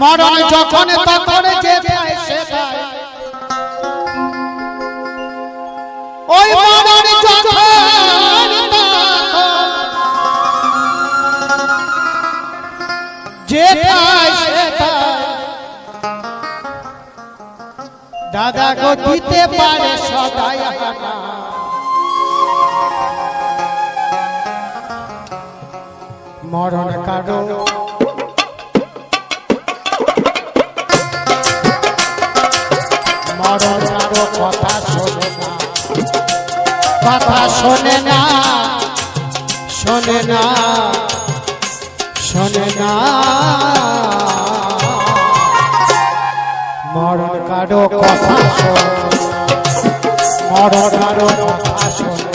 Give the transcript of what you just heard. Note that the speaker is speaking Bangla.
মরণ যখন তখন যে যায় ওই মরণ যখন সে দাদা গো দিতে পারে সদাই মরণ কারও মরণ কারও কথা শোনে না। কথা শোনে না শোনে না শোনে না। মরণ কারও কথা শোনে মরণ কারও কথা শোনে